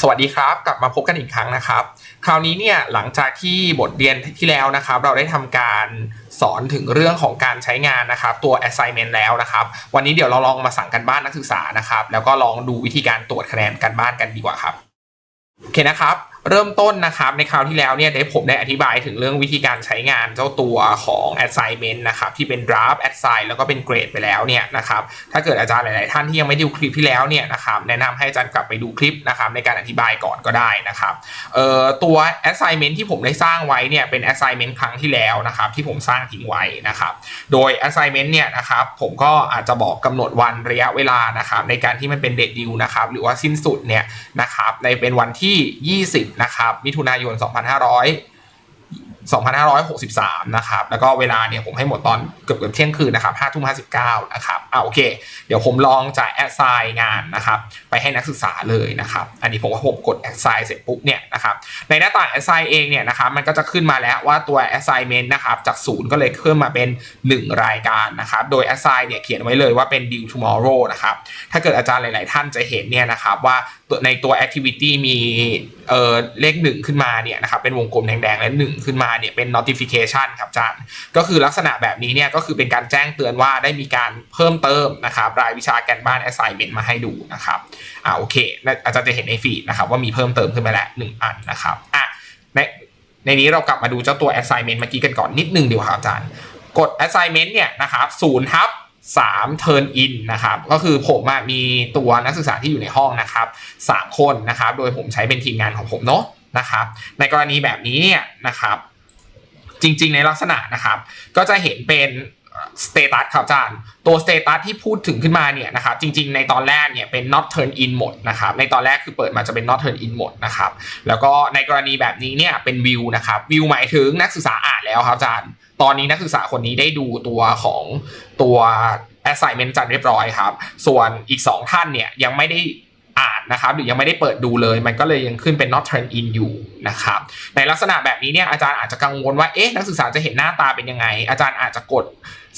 สวัสดีครับ กลับมาพบกันอีกครั้งนะครับ คราวนี้เนี่ยหลังจากที่บทเรียนที่แล้วนะครับ เราได้ทำการสอนถึงเรื่องของการใช้งานนะครับ ตัว assignment แล้วนะครับ วันนี้เดี๋ยวเราลองมาสั่งกันบ้านนักศึกษานะครับ แล้วก็ลองดูวิธีการตรวจคะแนนกันบ้านกันดีกว่าครับโอเคนะครับ เริ่มต้นนะครับในคราวที่แล้วเนี่ยได้ผมได้อธิบายถึงเรื่องวิธีการใช้งานเจ้าตัวของ assignment นะครับที่เป็น draft assign แล้วก็เป็นเกรดไปแล้วเนี่ยนะครับถ้าเกิดอาจารย์หลาย ๆ ท่านที่ยังไม่ดูคลิปที่แล้วเนี่ยนะครับแนะนำให้อาจารย์กลับไปดูคลิปนะครับในการอธิบายก่อนก็ได้นะครับเอ่อตัว assignment ที่ผมได้สร้างไว้เนี่ยเป็น assignment ครั้งที่แล้วนะครับที่ผมสร้างทิ้งไว้นะครับโดย assignment เนี่ยนะครับผมก็อาจจะบอกกำหนดวันระยะเวลานะครับในการที่มันเป็นเดทดิวนะครับหรือว่าสิ้นสุดเนี่ยนะครับในเป็นวันที่ 20นะครับ มิถุนายน 2500 2563 นะครับ แล้วก็เวลาเนี่ยผมให้หมดตอนเกือบเกือบเที่ยงคืนนะครับ5ทุ่ม59 นะครับอ่าโอเค เดี๋ยวผมลองจ่ายแอดไซน์งานนะครับ ไปให้นักศึกษาเลยนะครับ อันนี้ผมว่าผมกดแอดไซน์เสร็จปุ๊บเนี่ยนะครับ ในหน้าต่างแอดไซน์เองเนี่ยนะครับ มันก็จะขึ้นมาแล้วว่าตัว assignment นะครับ จากศูนย์ก็เลยขึ้นมมาเป็น 1 รายการนะครับ โดย assign เนี่ยเขียนไว้เลยว่าเป็น due tomorrow นะครับ ถ้าเกิดอาจารย์หลาย ๆ ท่านจะเห็นเนี่ยนะครับว่าในตัว activity มี เอ่อเลขหนึ่งขึ้นมาเนี่ยนะครับเป็นวงกลมแดงๆและหนึ่งขึ้นมาเนี่ยเป็น notification ครับอาจารย์ก็คือลักษณะแบบนี้เนี่ยก็คือเป็นการแจ้งเตือนว่าได้มีการเพิ่มเติมนะครับรายวิชาแกนบ้าน assignment มาให้ดูนะครับอ่าโอเคอาจารย์จะเห็นในฟีดนะครับว่ามีเพิ่มเติมขึ้นมาแล้วหนึ่งอันนะครับอะในในนี้เรากลับมาดูเจ้าตัว assignment เมื่อกี้กันก่อนนิดนึงดีกว่าครับอาจารย์ กด assignment เนี่ยนะครับศูนย์ทับ 3 turn in นะครับ ก็คือผมมีตัวนักศึกษาที่อยู่ในห้องนะครับ 3 คนนะครับ โดยผมใช้เป็นทีมงานของผมเนาะนะครับ ในกรณีแบบนี้เนี่ยนะครับ จริง ๆ ในลักษณะนะครับ ก็จะเห็นเป็น สเตตัสครับอาจารย์ตัวสเตตัสที่พูดถึงขึ้นมาเนี่ยนะครับจริงๆ ในตอนแรกเนี่ยเป็น not turn in หมดนะครับในตอนแรกคือเปิดมาจะเป็น not turn in หมดนะครับแล้วก็ในกรณีแบบนี้เนี่ยเป็นวิวนะครับวิวหมายถึงนักศึกษาอ่านแล้วครับอาจารย์ตอนนี้นักศึกษาคนนี้ได้ดูตัวของตัว assignment จันเรียบร้อยครับส่วนอีก 2 ท่านเนี่ยยังไม่ได้ อ่านนะครับหรือยังไม่ได้เปิดดูเลย มันก็เลยยังขึ้นเป็น not turn in อยู่นะครับในลักษณะแบบนี้เนี่ยอาจารย์อาจจะกังวลว่าเอ๊ะนักศึกษาจะเห็นหน้าตาเป็นยังไง อาจารย์อาจจะกด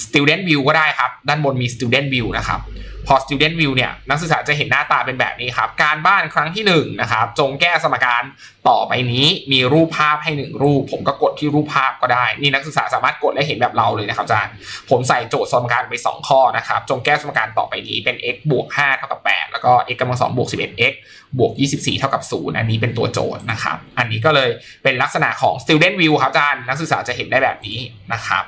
student view ก็ได้ครับด้านบนมี student view นะครับพอ student view เนี่ยนักศึกษาจะเห็นหน้าตาเป็นแบบนี้ครับ การบ้านครั้งที่1นงนะครับจงแก้สมการต่อไปนี้มีรูปภาพให้ 1 รูป ผมก็กดที่รูปภาพก็ได้ นี่นักศึกษาสามารถกดและเห็นแบบเราเลยนะครับอาจารย์ผมใส่โจทย์สมการไป 2 ข้อนะครับจงแก้สมการต่อไปนี้เป็น x บวก5เท่ากับ8แล้ว ก็ x กำลังสองบวก 11x บวก 24 เท่ากับ 0 อันนี้เป็นตัวโจทย์นะครับ อันนี้ก็เลยเป็นลักษณะของ student view ครับอาจารย์นักศึกษาจะเห็นได้แบบนี้นะครับ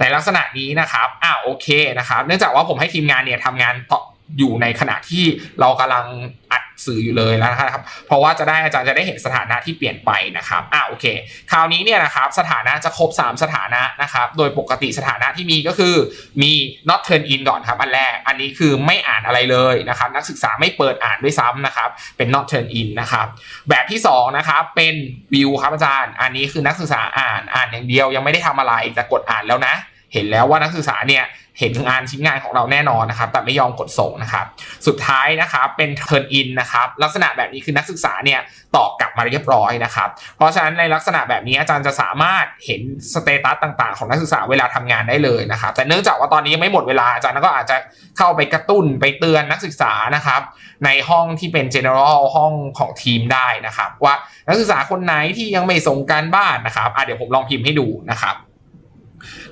ในลักษณะนี้นะครับอ่าโอเคนะครับ เนื่องจากว่าผมให้ทีมงานเนี่ยทำงานต่ อยู่ในขณะที่เรากำลังอัดสื่ออยู่เลยแล้วนะครับ เพราะว่าจะได้อาจารย์จะได้เห็นสถานะที่เปลี่ยนไปนะครับอ่าโอเค คราวนี้เนี่ยนะครับสถานะจะครบ 3 สถานะนะครับ โดยปกติสถานะที่มีก็คือมี not turn in ก่อนครับอันแรก อันนี้คือไม่อ่านอะไรเลยนะครับ นักศึกษาไม่เปิดอ่านด้วยซ้ำนะครับ เป็น not turn in นะครับ แบบที่2นะครับเป็น view ครับอาจารย์ อันนี้คือนักศึกษาอ่านอ่านอย่างเดียวยังไม่ได้ทำอะไรแต่กดอ่านแล้วนะ เห็นแล้วว่านักศึกษาเนี่ย เห็นงานชิ้นงานของเราแน่นอนนะครับ แต่ไม่ยอมกดส่งนะครับ สุดท้ายนะครับเป็น turn in นะครับ ลักษณะแบบนี้คือนักศึกษาเนี่ยตอบกลับมาเรียบร้อยนะครับ เพราะฉะนั้นในลักษณะแบบนี้อาจารย์จะสามารถเห็นสเตตัสต่างๆ ของนักศึกษาเวลาทำงานได้เลยนะครับ แต่เนื่องจากว่าตอนนี้ยังไม่หมดเวลาอาจารย์ก็อาจจะเข้าไปกระตุ้นไปเตือนนักศึกษานะครับ ในห้องที่เป็น general ห้องของทีมได้นะครับ ว่านักศึกษาคนไหนที่ยังไม่ส่งการบ้านนะครับอะเดี๋ยวผมลองพิมพ์ให้ดูนะครับ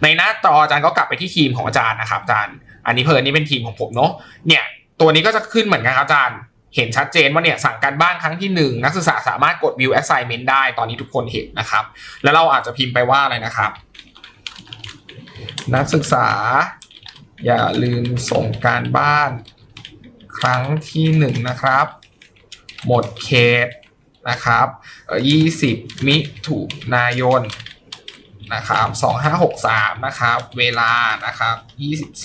ในหน้าจออาจารย์ก็กลับไปที่ทีมของอาจารย์นะครับอาจารย์ อันนี้เพลินนี่เป็นทีมของผมเนาะเนี่ยตัวนี้ก็จะขึ้นเหมือนกันครับอาจารย์ เห็นชัดเจนว่าเนี่ยสั่งการบ้านครั้งที่ 1 นักศึกษาสามารถกด view assignment ได้ตอนนี้ทุกคนเห็นนะครับ แล้วเราอาจจะพิมพ์ไปว่าอะไรนะครับ นักศึกษา อย่าลืมส่งการบ้านครั้งที่ 1 นะครับ หมดเขตนะครับเอ่อ20 มิถุนายน นะครับ2563นะครับ เวลานะครับ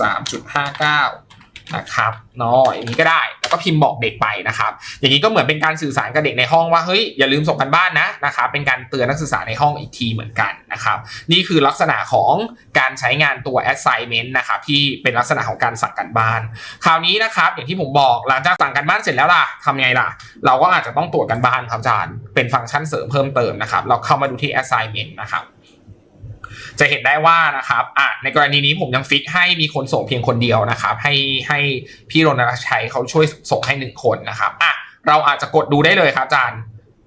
23.59นะครับเนาะอย่างนี้ก็ได้แล้วก็พิมพ์บอกเด็กไปนะครับ อย่างนี้ก็เหมือนเป็นการสื่อสารกับเด็กในห้องว่าเฮ้ยอย่าลืมส่งกันบ้านนะนะครับเป็นการเตือนนักศึกษาในห้องอีกทีเหมือนกันนะครับนี่คือลักษณะของการใช้งานตัว assignment นะครับที่เป็นลักษณะของการสั่งกันบ้าน คราวนี้นะครับอย่างที่ผมบอกหลังจากสั่งกันบ้านเสร็จแล้วล่ะทำไงล่ะ เราก็อาจจะต้องตรวจกันบ้านครับอาจารย์เป็นฟังก์ชันเสริมเพิ่มเติมนะครับเราเข้ามาดูที่ assignment นะครับ จะเห็นได้ว่านะครับอะในกรณีนี้ผมยังฟิกให้มีคนส่งเพียงคนเดียวนะครับให้ให้พี่รณชัยเขาช่วยส่งให้หนึ่งคนนะครับอะเราอาจจะกดดูได้เลยครับอาจารย์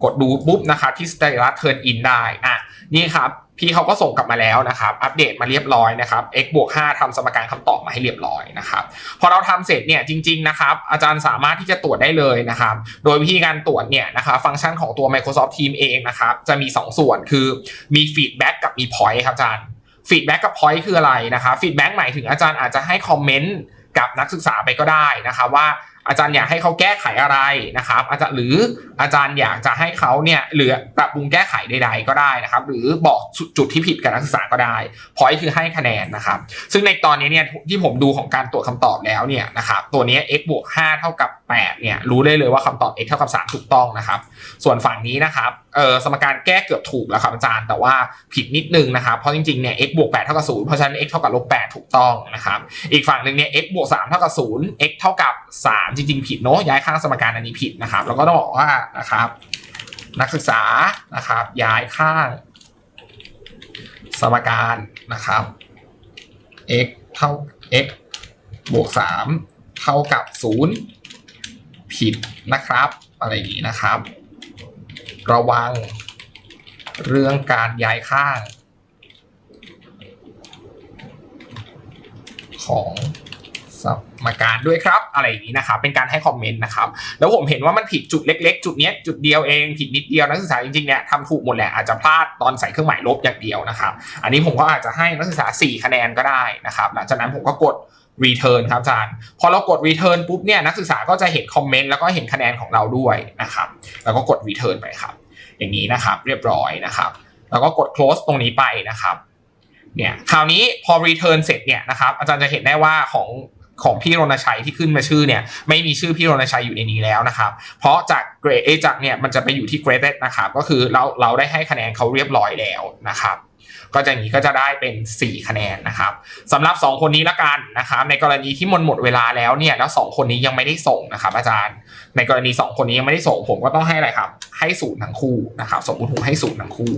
กดดูปุ๊บนะครับที่ status turn in ได้อะ นี่ครับพี่เขาก็ส่งกลับมาแล้วนะครับ อัปเดตมาเรียบร้อยนะครับ x บวก5ทำสมการคำตอบมาให้เรียบร้อยนะครับ พอเราทำเสร็จเนี่ยจริง ๆนะครับ อาจารย์สามารถที่จะตรวจได้เลยนะครับ โดยวิธีการตรวจเนี่ยนะครับฟังก์ชันของตัว Microsoft Teams เองนะครับ จะมี 2 ส่วนคือมี feedback กับมี point ครับอาจารย์ feedback กับ point คืออะไรนะครับ feedback หมายถึงอาจารย์อาจจะให้คอมเมนต์กับนักศึกษาไปก็ได้นะครับว่า อาจารย์อยากให้เขาแก้ไขอะไรนะครับ อาจารย์หรืออาจารย์อยากจะให้เขาเนี่ยหรือปรับปรุงแก้ไขใด ๆ ก็ได้นะครับ หรือบอกจุดที่ผิดกับนักศึกษาก็ได้พอยคือให้คะแนนนะครับ ซึ่งในตอนนี้เนี่ยที่ผมดูของการตรวจคำตอบแล้วเนี่ยนะครับตัวนี้ x บวก5เท่ากับ8เนี่ยรู้ได้เลยว่าคำตอบ x เท่ากับ3ถูกต้องนะครับ ส่วนฝั่งนี้นะครับเออสมการแก้เกือบถูกแล้วครับอาจารย์ แต่ว่าผิดนิดนึงนะครับ เพราะจริงๆเนี่ย x บวก8เท่ากับ0เพราะฉะนั้น x เท่ากับลบ8ถูกต้องนะครับ อีกฝั่งหนึ่งเนี่ย x บวก3เท่ากับ0 x เท่ากับ 3 จริง ๆ ผิดเนาะย้ายข้างสมการอันนี้ผิดนะครับ แล้วก็ต้องบอกว่านะครับนักศึกษานะครับ ย้ายข้างสมการนะครับ x เท่า x บวก 3 เท่ากับ 0 ผิดนะครับ อะไรอย่างนี้นะครับ ระวัง เรื่องการย้ายข้าง ของสมการด้วยครับ อะไรอย่างนี้นะครับ เป็นการให้คอมเมนต์นะครับ แล้วผมเห็นว่ามันผิดจุดเล็ก ๆ จุดเนี้ยจุดเดียวเองผิดนิดเดียวนักศึกษาจริงๆเนี่ยทำถูกหมดแหละอาจจะพลาดตอนใส่เครื่องหมายลบอย่างเดียวนะครับ อันนี้ผมก็อาจจะให้นักศึกษา 4 คะแนนก็ได้นะครับ หลังจากนั้นผมก็กด return ครับอาจารย์ พอเรากด return ปุ๊บเนี่ยนักศึกษาก็จะเห็นคอมเมนต์แล้วก็เห็นคะแนนของเราด้วยนะครับแล้วก็กด return ไปครับ อย่างนี้นะครับเรียบร้อยนะครับ แล้วก็กด close ตรงนี้ไปนะครับเนี่ยคราวนี้พอ return เสร็จเนี่ยนะครับอาจารย์จะเห็นได้ว่าของของพี่รณชัยที่ขึ้นมาชื่อเนี่ยไม่มีชื่อพี่รณชัยอยู่ในนี้แล้วนะครับ เพราะจากเกรดเอจากเนี่ยมันจะไปอยู่ที่ graded นะครับก็คือเราเราได้ให้คะแนนเขาเรียบร้อยแล้วนะครับ ก็จะอย่างนี้ก็จะได้เป็น 4 คะแนนนะครับสำหรับ 2 คนนี้ละกันนะครับในกรณีที่มันหมดเวลาแล้วเนี่ยแล้ว 2 คนนี้ยังไม่ได้ส่งนะครับ อาจารย์ ในกรณี 2 คนนี้ยังไม่ได้ส่ง ผมก็ต้องให้อะไรครับ ให้ศูนย์ทั้งคู่นะครับ สมมติผมให้ศูนย์ทั้งคู่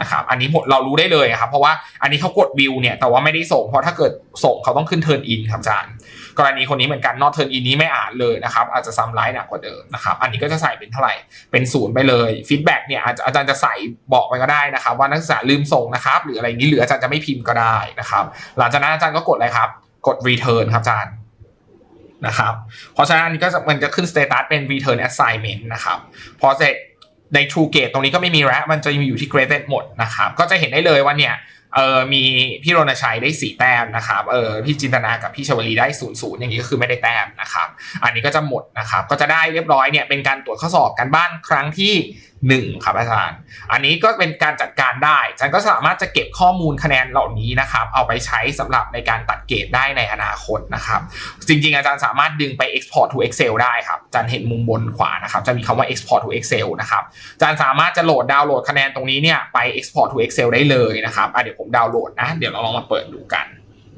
นะครับอันนี้เรารู้ได้เลยครับเพราะว่าอันนี้เขากดวิวเนี่ยแต่ว่าไม่ได้ส่งเพราะถ้าเกิดส่งเขาต้องขึ้นเทิร์นอินครับอาจารย์กรณีคนนี้เหมือนกันนอตเทิร์นอินนี้ไม่อ่านเลยนะครับอาจจะซ้ำไลน์หนักกว่าเดิมนะครับอันนี้ก็จะใส่เป็นเท่าไหร่เป็นศูนย์ไปเลยฟีดแบ็กเนี่ยอาจารย์จะใส่บอกไปก็ได้นะครับว่านักศึกษาลืมส่งนะครับหรืออะไรนี้หรืออาจารย์จะไม่พิมพ์ก็ได้นะครับหลังจากนั้นอาจารย์ก็กดอะไรครับ กด return ครับอาจารย์นะครับเพราะฉะนั้นก็มันจะขึ้น status เป็น return assignment นะครับพอเสร็จ ใน True Gate ตรงนี้ก็ไม่มีแล้วมันจะมีอยู่ที่ graded หมดนะครับ ก็จะเห็นได้เลยว่าเนี่ยเออมีพี่รณชัยได้สี่แต้มนะครับเออพี่จินตนากับพี่ชวลีได้ศูนย์ศูนย์อย่างนี้ก็คือไม่ได้แต้มนะครับ อันนี้ก็จะหมดนะครับ ก็จะได้เรียบร้อยเนี่ยเป็นการตรวจข้อสอบกันบ้านครั้งที่ หนึ่งครับอาจารย์ อันนี้ก็เป็นการจัดการได้อาจารย์ก็สามารถจะเก็บข้อมูลคะแนนเหล่านี้นะครับ เอาไปใช้สำหรับในการตัดเกรดได้ในอนาคตนะครับ จริง ๆ อาจารย์สามารถดึงไป export to Excel ได้ครับ อาจารย์เห็นมุมบนขวานะครับ จะมีคำว่า export to Excel นะครับอาจารย์สามารถจะโหลดดาวน์โหลดคะแนนตรงนี้เนี่ยไป export to Excel ได้เลยนะครับอะเดี๋ยวผมดาวน์โหลดนะ เดี๋ยวเราลองมาเปิดดูกัน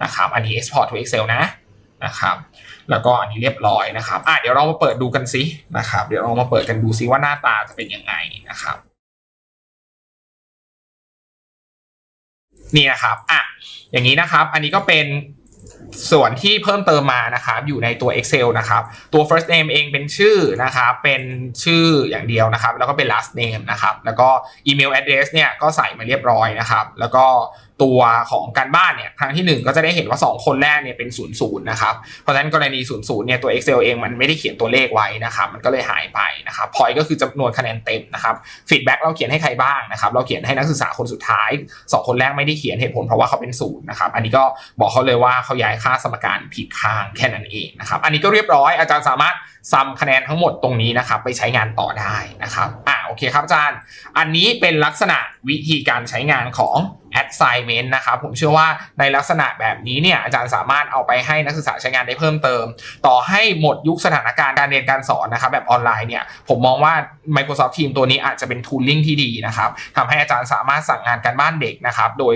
นะครับ อันนี้ export to Excel นะ นะครับแล้วก็อันนี้เรียบร้อยนะครับอะเดี๋ยวเรามาเปิดดูกันซินะครับ เดี๋ยวเรามาเปิดกันดูซิว่าหน้าตาจะเป็นยังไงนะครับนี่นะครับอะอย่างนี้นะครับ อันนี้ก็เป็นส่วนที่เพิ่มเติมมานะครับ อยู่ในตัว Excel นะครับ ตัว first name เองเป็นชื่อนะครับ เป็นชื่ออย่างเดียวนะครับ แล้วก็เป็น last name นะครับ แล้วก็ email address เนี่ยก็ใส่มาเรียบร้อยนะครับ แล้วก็ตัวของการบ้านเนี่ยครั้งที่ 1 ก็จะได้เห็นว่า 2 คนแรกเนี่ยเป็น0 0นย์นะครับเพราะฉะนั้นกรณี0 0เนี่ยตัว Excel เองมันไม่ได้เขียนตัวเลขไว้นะครับมันก็เลยหายไปนะครับ point ก็คือจำนวนคะแนนเต็มนะครับ feedback เราเขียนให้ใครบ้างนะครับเราเขียนให้นักศึกษาคนสุดท้าย 2 คนแรกไม่ได้เขียนเหตุผลเพราะว่าเขาเป็นศูนย์นะครับอันนี้ก็บอกเขาเลยว่าเขาย้ายค่าสมการผิดข้างแค่นั้นเองนะครับอันนี้ก็เรียบร้อยอาจารย์สามารถซัมคะแนนทั้งหมดตรงนี้นะครับไปใช้งานต่อได้นะครับอ่าโอ เคครับอาจารย์ อันนี้เป็นลักษณะวิธีการใช้งานของ assignment นะครับผมเชื่อว่าในลักษณะแบบนี้เนี่ยอาจารย์สามารถเอาไปให้นักศึกษาใช้งานได้เพิ่มเติม ต่อให้หมดยุคสถานการณ์การเรียนการสอนนะครับแบบออนไลน์เนี่ยผมมองว่า Microsoft Teams ตัวนี้อาจจะเป็น tooling ที่ดีนะครับทำให้อาจารย์สามารถสั่งงานการบ้านเด็กนะครับโดย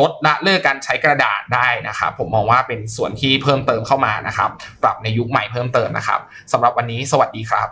ลดละเลิกการใช้กระดาษได้นะครับ ผมมองว่าเป็นส่วนที่เพิ่มเติมเข้ามานะครับ ปรับในยุคใหม่เพิ่มเติมนะครับสำหรับวันนี้สวัสดีครับ